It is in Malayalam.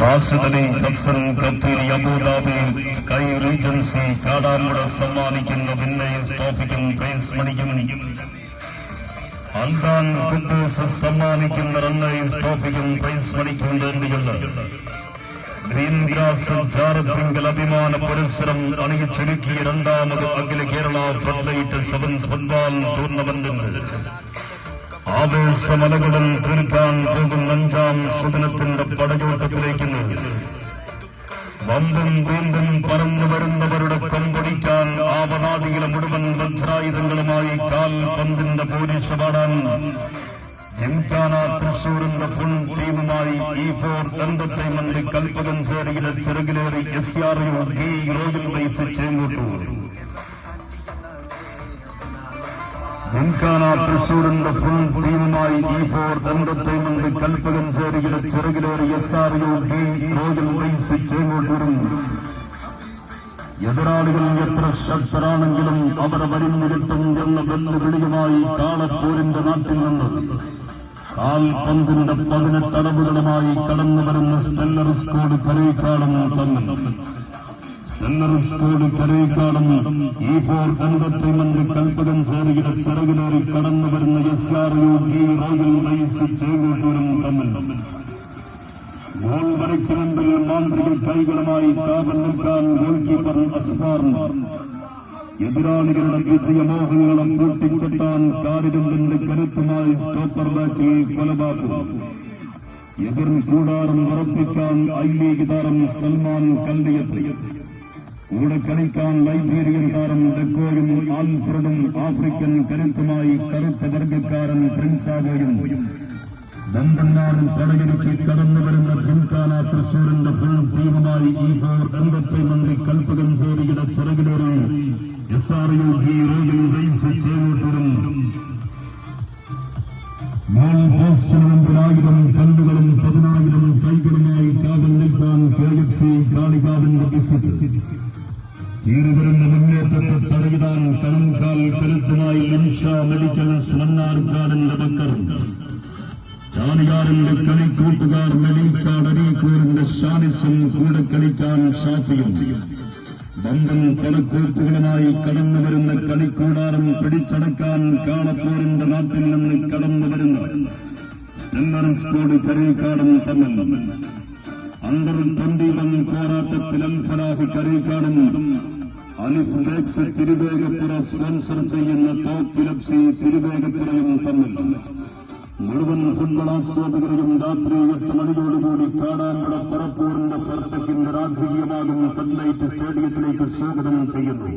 Rashid Ali Hasan Khateeri Abu Dhabi Sky Regency Kadampuzha സമ്മാനിക്കുന്ന വിന്നേഴ്സ് ട്രോഫിക്കും പ്രൈസ് മണിക്കും. അൽദാൻ കുബൂസ് സമ്മാനിക്കുന്ന റണ്ണേഴ്സ് ട്രോഫിക്കും പ്രൈസ് മണിക്കും വേണ്ടിയുള്ള ഗ്രീൻ അഭിമാന പുരസ്സരം അണിയിച്ചൊരുക്കിയ രണ്ടാമത് അഖില കേരള ഫ്ലഡ് സെവൻസ് ഫുട്ബോൾ ടൂർണമെന്റിന്റെ ആവേശമലകളിൽ തീർക്കാൻ പോകും അഞ്ചാം സുദിനത്തിന്റെ പടയോട്ടത്തിലേക്ക് വമ്പും വീണ്ടും പറന്നു വരുന്നവരുടെ കൊമ്പൊടിക്കാൻ ആവനാദികളെ മുഴുവൻ വജ്രായുധങ്ങളുമായി കാൽ പന്തിന്റെ പോലീസ് പാടാൻ ജിംഖാന തൃശൂരിന്റെ ഫുൾ ടീമുമായി ഇ ഫോർ എന്റർടൈൻമെന്റ് കൽപ്പകം ചേരിയിലെ ചെറുകിലേറി എസ് ആർ യു ഡി ബൈസ് ബേസ് ചേങ്ങോട്ടൂർ ജിംഖാന തൃശൂരിന്റെ ഫുൾ ടീമുമായി ഇ ഫോർ എന്റർടൈൻമെന്റ് കൽപ്പകം ചേരുകയുടെ ചെറുകിലേറി S R U B Royal base ചേങ്ങോട്ടൂരും. എതിരാളികൾ എത്ര ശക്തരാണെങ്കിലും അവരെ വരിഞ്ഞിരുത്തും എന്ന വെല്ലുവിളിയുമായി കാളപ്പൂരിന്റെ നാട്ടിൽ നിന്ന് കാൽപന്തിന്റെ പതിനെട്ടടവുകളുമായി കടന്നു വരുന്ന സ്റ്റെല്ലർ സ്കോഡ് കരയിക്കാടും തമ്മിൽ. സ്കൂൾ കരയിക്കാടും ഈ ഫോർ എന്റർടൈൻമെന്റ് കൽപ്പകം ചേരുകിടെ ചിറകിലേറി കടന്നു വരുന്ന S R U D Royal rice ചേങ്ങോട്ടൂരും തമ്മിൽ. ഗോൾ വരയ്ക്ക് മാന്ത്രിക കൈകളുമായി കാവൽ നിൽക്കാൻ ഗോൾ കീപ്പർ അസ്ഫാർ എതിരാളികളുടെ വിജയമോഹങ്ങളും കൂട്ടിക്കെട്ടാൻ കാരിരുമ്പിന്റെ കരുത്തുമായി സ്റ്റോപ്പർ ബാക്കിൽ കൊലപാക്കും എതിർ കൂടാരം ഉറപ്പിക്കാൻ ഐ ലീഗ് താരം സൽമാൻ കല്ലിയത്ത്. കൂടെ കളിക്കാൻ ലൈബ്രേറിയൻ താരം ഡെക്കോയും ആൽഫ്രഡും ആഫ്രിക്കൻ കരുത്തുമായി കറുത്ത വർഗക്കാരൻ പ്രിൻസാഗോയും ബമ്പന്നാറും പടയൊരുക്കി കടന്നു വരുന്ന ജിംഖാന തൃശൂരിന്റെ ഫുൾ ടീമുമായി ഈ ഫോർ മന്ത്രി കൽപ്പകം ചേരിയുടെ ചിറകിലേറി എസ് ആർ യു ഡി റോഡിൽ റേസ് ചേർന്നിട്ടും ഗോൾ പോസ്റ്റിന് കല്ലുകളും പതിനായിരം കൈകളുമായി കാവൽ നിൽക്കാൻ കെ എഫ് സി കാളികാവിന്റെ വിസിറ്റ്. ചീറുവരുന്ന മുന്നേറ്റത്തെ തടയിടാൻ കണംകാൽ കരുത്തുമായി നിമിഷ മെഡിക്കൽസ് മണ്ണാർക്കാടിന്റെ ലബക്കർ. ചാലിയാറിന്റെ കളിക്കൂട്ടുകാർ മെലീക്കാട് അരീക്കൂറിന്റെ ഷാനിസും കൂടെ കളിക്കാൻ ഷാഫിയും ബന്ധം കണക്കൂട്ടുകളുമായി കടന്നു വരുന്ന കളിക്കൂടാരം പിടിച്ചടക്കാൻ കാളപ്പൂരിന്റെ നാട്ടിൽ നിന്ന് കടന്നു വരുന്ന. സ്കോഡ് കരീക്കാടും തമ്മിൽ. അണ്ടർ ട്വന്റി പോരാട്ടത്തിലും ഫലാഹി കരീക്കാടും അലിഫ് ബേക്സ് തിരുവേഗപ്പുറ സ്പോൺസർ ചെയ്യുന്ന തോക്കിലപ്സി തിരുവേഗപ്പുറയും തമ്മിൽ മുഴുവൻ ഫുട്ബോൾ ആസ്വാദകരെയും രാത്രി എട്ട് മണിയോടുകൂടി കാടാമ്പുഴ പറപ്പൂറിന്റെ ഫർത്തക്കിന്റെ രാജകീയമാകുന്ന ഫെഡ്ലൈറ്റ് സ്റ്റേഡിയത്തിലേക്ക് സ്വാഗതം ചെയ്യുന്നു.